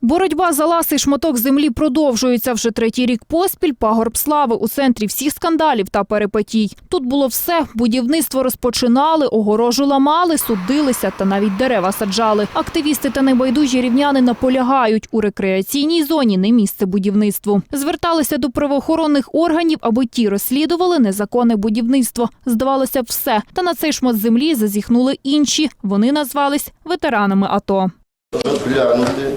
Боротьба за ласий шматок землі продовжується вже третій рік поспіль. Пагорб слави у центрі всіх скандалів та перепетій. Тут було все: будівництво розпочинали, огорожу ламали, судилися та навіть дерева саджали. Активісти та небайдужі рівняни наполягають у рекреаційній зоні не місце будівництву. Зверталися до правоохоронних органів, аби ті розслідували незаконне будівництво. Здавалося, все. Та на цей шмат землі зазіхнули інші. Вони назвались ветеранами АТО. розглянути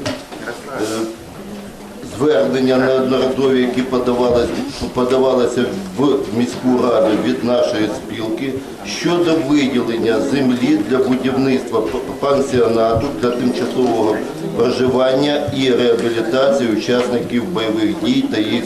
звернення неодноразові, які подавалися, подавалися в міську раду від нашої спілки щодо виділення землі для будівництва пансіонату для тимчасового проживання і реабілітації учасників бойових дій та їх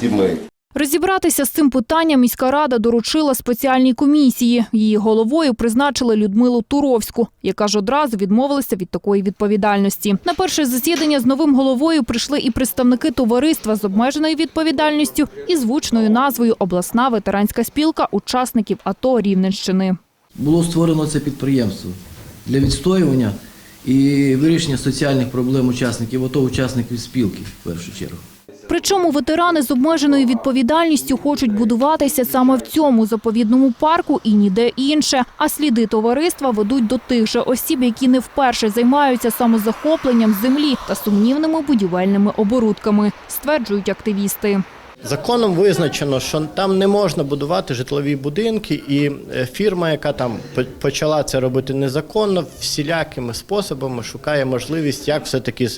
сімей. Розібратися з цим питанням міська рада доручила спеціальній комісії. Її головою призначили Людмилу Туровську, яка ж одразу відмовилася від такої відповідальності. На перше засідання з новим головою прийшли і представники товариства з обмеженою відповідальністю і звучною назвою Обласна ветеранська спілка учасників АТО Рівненщини. Було створено це підприємство для відстоювання і вирішення соціальних проблем учасників АТО, учасників спілки в першу чергу. Причому ветерани з обмеженою відповідальністю хочуть будуватися саме в цьому заповідному парку і ніде інше. А сліди товариства ведуть до тих же осіб, які не вперше займаються самозахопленням землі та сумнівними будівельними оборудками, стверджують активісти. Законом визначено, що там не можна будувати житлові будинки, і е, фірма, яка там по- почала це робити незаконно, всілякими способами шукає можливість, як все-таки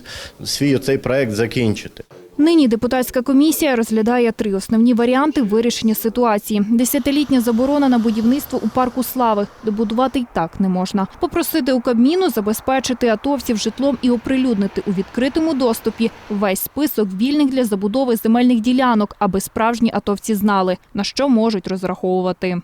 свій оцей проект закінчити. Нині депутатська комісія розглядає три основні варіанти вирішення ситуації: десятилітня заборона на будівництво у парку слави, де будувати й так не можна. Попросити у Кабміну забезпечити атовців житлом і оприлюднити у відкритому доступі весь список вільних для забудови земельних ділянок, аби справжні атовці знали на що можуть розраховувати.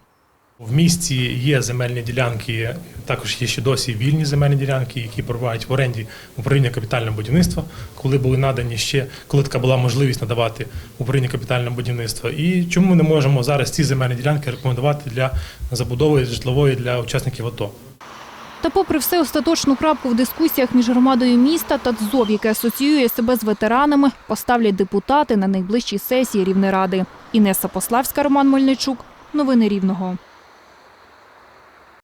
В місті є земельні ділянки, також є ще досі вільні земельні ділянки, які перебувають в оренді управління капітального будівництва, коли були надані ще, коли така була можливість надавати управління капітального будівництва. І чому ми не можемо зараз ці земельні ділянки рекомендувати для забудови житлової для учасників АТО? Та попри все остаточну крапку в дискусіях між громадою міста та ТЗОВ, яке асоціює себе з ветеранами, поставлять депутати на найближчій сесії Рівнеради. Інеса Пославська, Роман Мельничук. Новини Рівного.